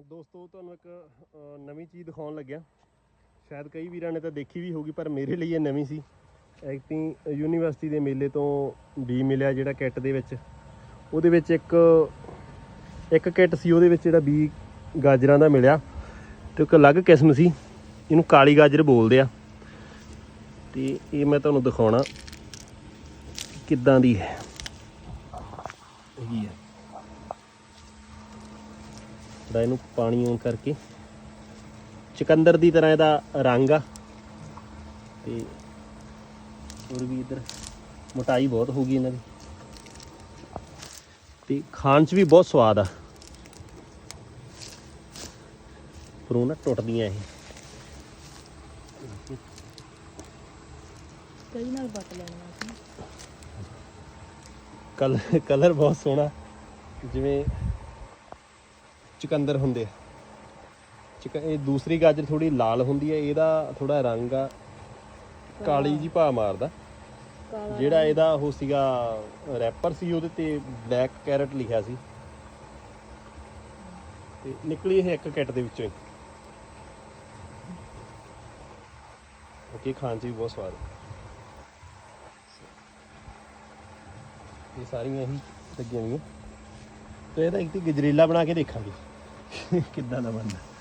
ਦੋਸਤੋ, ਤੁਹਾਨੂੰ ਇੱਕ ਨਵੀਂ ਚੀਜ਼ ਦਿਖਾਉਣ ਲੱਗਿਆ। ਸ਼ਾਇਦ ਕਈ ਵੀਰਾਂ ਨੇ ਤਾਂ ਦੇਖੀ ਵੀ ਹੋਗੀ ਪਰ ਮੇਰੇ ਲਈ ਇਹ ਨਵੀਂ ਸੀ। ਐਕਟਿੰਗ ਯੂਨੀਵਰਸਿਟੀ ਦੇ ਮੇਲੇ ਤੋਂ ਬੀ ਮਿਲਿਆ ਜਿਹੜਾ ਕਿੱਟ ਦੇ ਵਿੱਚ। ਉਹਦੇ ਵਿੱਚ ਇੱਕ ਇੱਕ ਕਿੱਟ ਸੀ, ਉਹਦੇ ਵਿੱਚ ਜਿਹੜਾ ਬੀ ਗਾਜਰਾਂ ਦਾ ਮਿਲਿਆ। ਤੇ ਇੱਕ ਅਲੱਗ ਕਿਸਮ ਸੀ, ਇਹਨੂੰ ਕਾਲੀ ਗਾਜਰ ਬੋਲਦੇ ਆ। ਤੇ ਇਹ ਮੈਂ ਤੁਹਾਨੂੰ ਦਿਖਾਉਣਾ ਕਿੱਦਾਂ ਦੀ ਹੈ। ਇਹੀ ਹੈ। ਜਿਹੜਾ ਇਹਨੂੰ ਪਾਣੀ ਔਨ ਕਰਕੇ। ਚਕੰਦਰ ਦੀ ਤਰ੍ਹਾਂ ਇਹਦਾ ਰੰਗ ਆ। ਤੇ ਹੋਰ ਵੀ ਇਧਰ ਮੋਟਾਈ ਬਹੁਤ ਹੋਗੀ ਇਹਨਾਂ ਦੀ। ਤੇ ਖਾਣ 'ਚ ਵੀ ਬਹੁਤ ਸਵਾਦ ਆ। ਪਰ ਨਾ ਟੁੱਟਦੀਆਂ ਇਹ। ਕਈ ਨਾਲ ਵੱਟ ਲੈਣਾ ਸੀ ਕਲਰ ਕਲਰ ਬਹੁਤ ਸੋਹਣਾ। ਜਿਵੇਂ ਚੁਕੰਦਰ ਹੁੰਦੇ ਆ। ਚਿਕ ਇਹ ਦੂਸਰੀ ਗਾਜਰ ਥੋੜੀ ਲਾਲ ਹੁੰਦੀ ਹੈ ਇਹਦਾ ਥੋੜਾ ਰੰਗ ਆ ਕਾਲੀ ਜੀ ਭਾ ਮਾਰਦਾ। ਜਿਹੜਾ ਇਹਦਾ ਉਹ ਸੀਗਾ ਰੈਪਰ ਸੀ ਉਹਦੇ ਤੇ ਬਲੈਕ ਕੈਰਟ ਲਿਖਿਆ ਸੀ। ਤੇ ਨਿਕਲੀ ਇਹ ਇੱਕ ਕਿੱਟ ਦੇ ਵਿੱਚੋਂ ਹੀ। ਓਕੇ ਖਾਣ ਚ ਵੀ ਬਹੁਤ ਸਵਾਦ ਇਹ ਸਾਰੀਆਂ ਹੀ ਲੱਗੀਆਂ ਹੋਈਆਂ। ਤੇ ਇਹਦਾ ਇੱਕ ਤੇ ਗਜਰੇਲਾ ਬਣਾ ਕੇ ਦੇਖਾਂਗੇ। ਕਿੱਦਾਂ ਦਾ ਬਣਦਾ